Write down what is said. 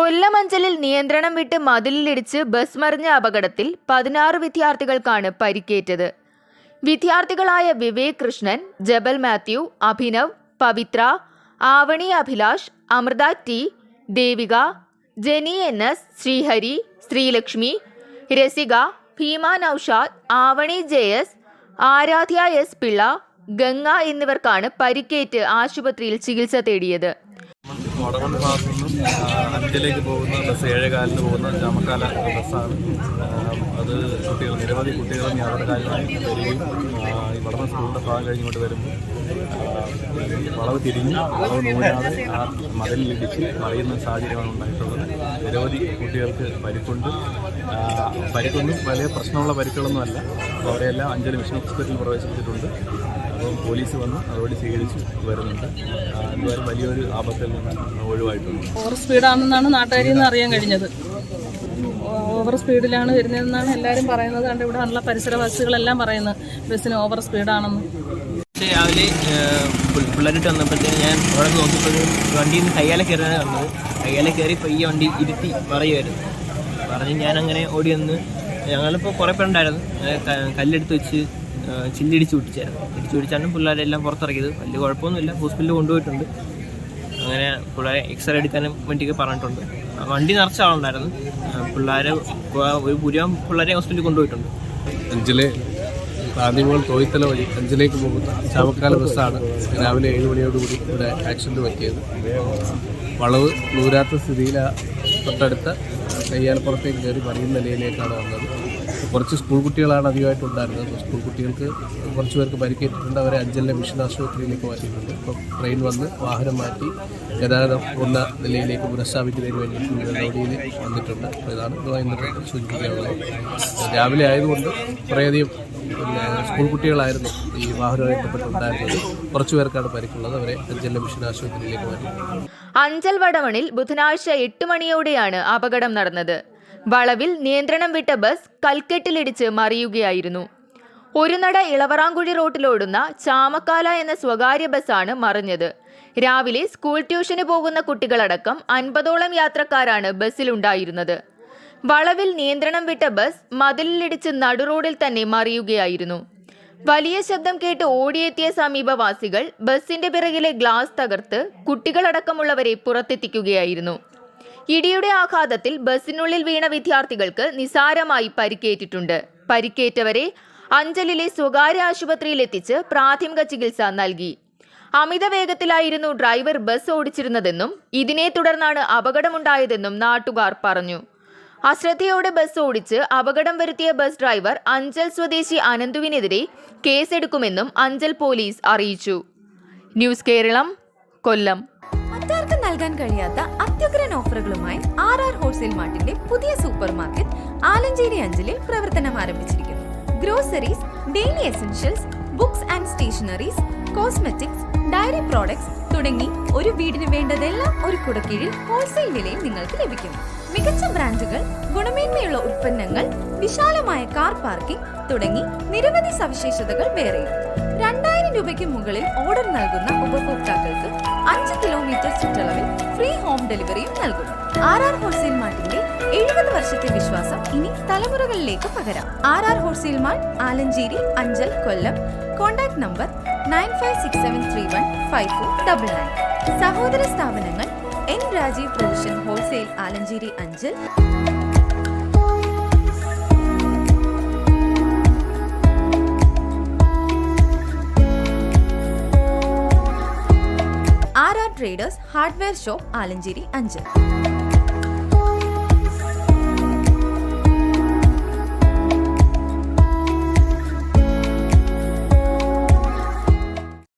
കൊല്ലമഞ്ചലിൽ നിയന്ത്രണം വിട്ട് മതിലിലിടിച്ച് ബസ് മറിഞ്ഞ അപകടത്തിൽ പതിനാറ് വിദ്യാർത്ഥികൾക്കാണ് പരിക്കേറ്റത്. വിദ്യാർത്ഥികളായ Vivek Krishnan Jabal Mathew Abhinav Pavithra Avani Abhilash Amrutha T Devika Jani N S Sreehari Sreelakshmi Rasika Bheema Noushad Avani J S Aaradhya S Pillai Ganga എന്നിവർക്കാണ് പരിക്കേറ്റ് ആശുപത്രിയിൽ ചികിത്സ തേടിയത്. വടവൺ ഭാഗത്തു നിന്നും അഞ്ചിലേക്ക് പോകുന്ന ബസ് ഏഴേകാലിന് പോകുന്ന ജാമക്കാല ബസ്സാണ്. അത് കുട്ടികൾ നിരവധി കുട്ടികളും യാത്രക്കാരുമായി വരികയും ഈ വടവൺ സ്കൂളിന്റെ ഭാഗം കഴിഞ്ഞുകൊണ്ട് വരുമ്പോൾ വളവ് തിരിഞ്ഞ് വളവ് നോക്കാതെ ആ മതിലിടിച്ച് മറിയുന്ന സാഹചര്യമാണ് ഉണ്ടായിട്ടുള്ളത്. നിരവധി കുട്ടികൾക്ക് പരിക്കുണ്ട്. പരിക്കൊന്നും വലിയ പ്രശ്നമുള്ള പരിക്കുകളൊന്നും അല്ല അവരെല്ലാം അഞ്ചൽ മിഷൻ ഹോസ്പിറ്റലിൽ പ്രവേശിപ്പിച്ചിട്ടുണ്ട്. പോലീസ് വന്ന് അതോട് സ്വീകരിച്ച് വരുന്നുണ്ട്. ഇതുവരെ വലിയൊരു ആപത്തിൽ നിന്ന് ഒഴിവായിട്ടുണ്ട്. ഓവർ സ്പീഡാണെന്നാണ് നാട്ടുകാരിൽ നിന്ന് അറിയാൻ കഴിഞ്ഞത്. ഓവർ സ്പീഡിലാണ് വരുന്നതെന്നാണ് എല്ലാവരും പറയുന്നത്. കണ്ട് ഇവിടെ ഉള്ള പരിസരവാസികളെല്ലാം പറയുന്നത്. ബസ്സിന് ഓവർ സ്പീഡാണെന്ന്. രാവിലെ പിള്ളേരിട്ട് വന്നപ്പോഴത്തേന് ഞാൻ അവിടെ നോക്കിയപ്പോഴും വണ്ടിയിൽ നിന്ന് കയ്യാലെ കയറാനാണ് വന്നത്. കയ്യാലെ കയറി പയ്യെ വണ്ടി ഇരുത്തി പറയുമായിരുന്നു പറഞ്ഞ് ഞാനങ്ങനെ അങ്ങനെ ഓടി വന്ന് ഞങ്ങളിപ്പോൾ കുറേ പേരുണ്ടായിരുന്നു കല്ലെടുത്ത് വെച്ച് ചില്ലിടിച്ച് വിട്ടിച്ചായിരുന്നു ഇടിച്ച് വിടിച്ചാണ് പിള്ളേരെല്ലാം പുറത്തിറക്കിയത്. വലിയ കുഴപ്പമൊന്നുമില്ല. ഹോസ്പിറ്റലിൽ കൊണ്ടുപോയിട്ടുണ്ട്. അങ്ങനെ പിള്ളേരെ എക്സ്റേ എടുക്കാനും വേണ്ടിയൊക്കെ പറഞ്ഞിട്ടുണ്ട്. വണ്ടി നിറച്ച ആളുണ്ടായിരുന്നു. പിള്ളേരെ ഒരു ഭൂരിഭാഗം പിള്ളേരെ ഹോസ്പിറ്റലിൽ കൊണ്ടുപോയിട്ടുണ്ട്. അഞ്ചിലെ ആദ്യമോൾ തോയ്ത്തല വഴി അഞ്ചിലേക്ക് പോകുന്ന ചാവക്കാല ബസ്സാണ് രാവിലെ ഏഴ് മണിയോടുകൂടി ഇവിടെ ആക്സിഡന്റ് പറ്റിയത്. വളവ് നൂരാത്ത സ്ഥിതിയിൽ തൊട്ടടുത്ത കയ്യാലപ്പുറത്തേക്ക് കയറി മറിയുന്ന നിലയിലേക്കാണ് വന്നത്. കുറച്ച് സ്കൂൾ കുട്ടികളാണ് അധികമായിട്ടുണ്ടായിരുന്നത്. സ്കൂൾ കുട്ടികൾക്ക് കുറച്ച് പേർക്ക് പരിക്കേറ്റിട്ടുണ്ട്. അവരെ അഞ്ചലിലെ മിഷൻ ആശുപത്രിയിലേക്ക് മാറ്റിയിട്ടുണ്ട്. ഇപ്പം ട്രെയിൻ വന്ന് വാഹനം മാറ്റി ഗതാഗതം ഉള്ള നിലയിലേക്ക് പുനഃസ്ഥാപിക്കുന്നതിന് വേണ്ടിയിട്ട് നടപടിയിൽ വന്നിട്ടുണ്ട്. അപ്പോൾ ഇതാണ് ഇതുമായി സൂചിപ്പിക്കാനുള്ളത്. രാവിലെ ആയതുകൊണ്ട് കുറേയധികം സ്കൂൾ കുട്ടികളായിരുന്നു ഈ വാഹനവുമായി ബന്ധപ്പെട്ടുണ്ടായിരുന്നത്. കുറച്ചു പേർക്കാണ് പരിക്കുള്ളത്. അവരെ അഞ്ചൽ മിഷൻ ആശുപത്രിയിലേക്ക് മാറ്റി. അഞ്ചൽ വടവണിൽ ബുധനാഴ്ച എട്ട് മണിയോടെയാണ് അപകടം നടന്നത്. വളവിൽ നിയന്ത്രണം വിട്ട ബസ് കൽക്കെട്ടിലിടിച്ച് മറിയുകയായിരുന്നു. ഒരു നട ഇളവറാങ്കുഴി റോട്ടിലോടുന്ന ചാമക്കാല എന്ന സ്വകാര്യ ബസ്സാണ് മറിഞ്ഞത്. രാവിലെ സ്കൂൾ ട്യൂഷന് പോകുന്ന കുട്ടികളടക്കം അൻപതോളം യാത്രക്കാരാണ് ബസ്സിലുണ്ടായിരുന്നത്. വളവിൽ നിയന്ത്രണം വിട്ട ബസ് മതിലിലിടിച്ച് നടുറോഡിൽ തന്നെ മറിയുകയായിരുന്നു. വലിയ ശബ്ദം കേട്ട് ഓടിയെത്തിയ സമീപവാസികൾ ബസിന്റെ പിറകിലെ ഗ്ലാസ് തകർത്ത് കുട്ടികളടക്കമുള്ളവരെ പുറത്തെത്തിക്കുകയായിരുന്നു. ഇടിയുടെ ആഘാതത്തിൽ ബസ്സിനുള്ളിൽ വീണ വിദ്യാർത്ഥികൾക്ക് നിസാരമായി പരിക്കേറ്റിട്ടുണ്ട്. പരിക്കേറ്റവരെ അഞ്ചലിലെ സ്വകാര്യ ആശുപത്രിയിൽ എത്തിച്ച് പ്രാഥമിക ചികിത്സ നൽകി. അമിത വേഗത്തിലായിരുന്നു ഡ്രൈവർ ബസ് ഓടിച്ചിരുന്നതെന്നും ഇതിനെ തുടർന്നാണ് അപകടമുണ്ടായതെന്നും നാട്ടുകാർ പറഞ്ഞു. അശ്രദ്ധയോടെ ബസ് ഓടിച്ച് അപകടം വരുത്തിയ ബസ് ഡ്രൈവർ അഞ്ചൽ സ്വദേശി അനന്തുവിനെതിരെ കേസെടുക്കുമെന്നും അഞ്ചൽ പോലീസ് അറിയിച്ചു. ന്യൂസ് കേരളം കൊല്ലം. മറ്റാർക്കും നൽകാൻ കഴിയാത്ത അത്യുഗ്രൻ ഓഫറുകളുമായി ആർ ആർ ഹോൾസെയിൽ മാർട്ടിന്റെ പുതിയ സൂപ്പർ മാർക്കറ്റ് ആലഞ്ചേരി അഞ്ചലിൽ പ്രവർത്തനം ആരംഭിച്ചിരിക്കുന്നു. Groceries daily essentials books and stationeries cosmetics dairy products തുടങ്ങി ഒരു വീടിന് വേണ്ടതെല്ലാം ഒരു കുടക്കീഴിൽ ഹോൾസെയിൽ വിലയിൽ നിങ്ങൾക്ക് ലഭിക്കും. മികച്ച ബ്രാൻഡുകൾ ഗുണമേന്മയുള്ള ഉൽപ്പന്നങ്ങൾ വിശാലമായ കാർ പാർക്കിംഗ് തുടങ്ങി നിരവധി സവിശേഷതകൾ വേറെ. രണ്ടായിരം രൂപയ്ക്ക് മുകളിൽ ഓർഡർ നൽകുന്ന ഉപഭോക്താക്കൾക്ക് അഞ്ച് കിലോമീറ്റർ ചുറ്റളവിൽ ഫ്രീ ഹോം ഡെലിവറിയും നൽകുന്നു. ആർ ആർ ഹോൾസെയിൽ മാർട്ടിന്റെ എഴുപത് വർഷത്തെ വിശ്വാസം ഇനി തലമുറകളിലേക്ക് പകരാം. R R wholesale mart Alanchery Anchal Kollam. Contact number nine five six seven three one five four double nine. സഹോദര സ്ഥാപനങ്ങൾ N Rajeev provision wholesale Alanchery Anchal. R R traders hardware shop Alanchery Anchal.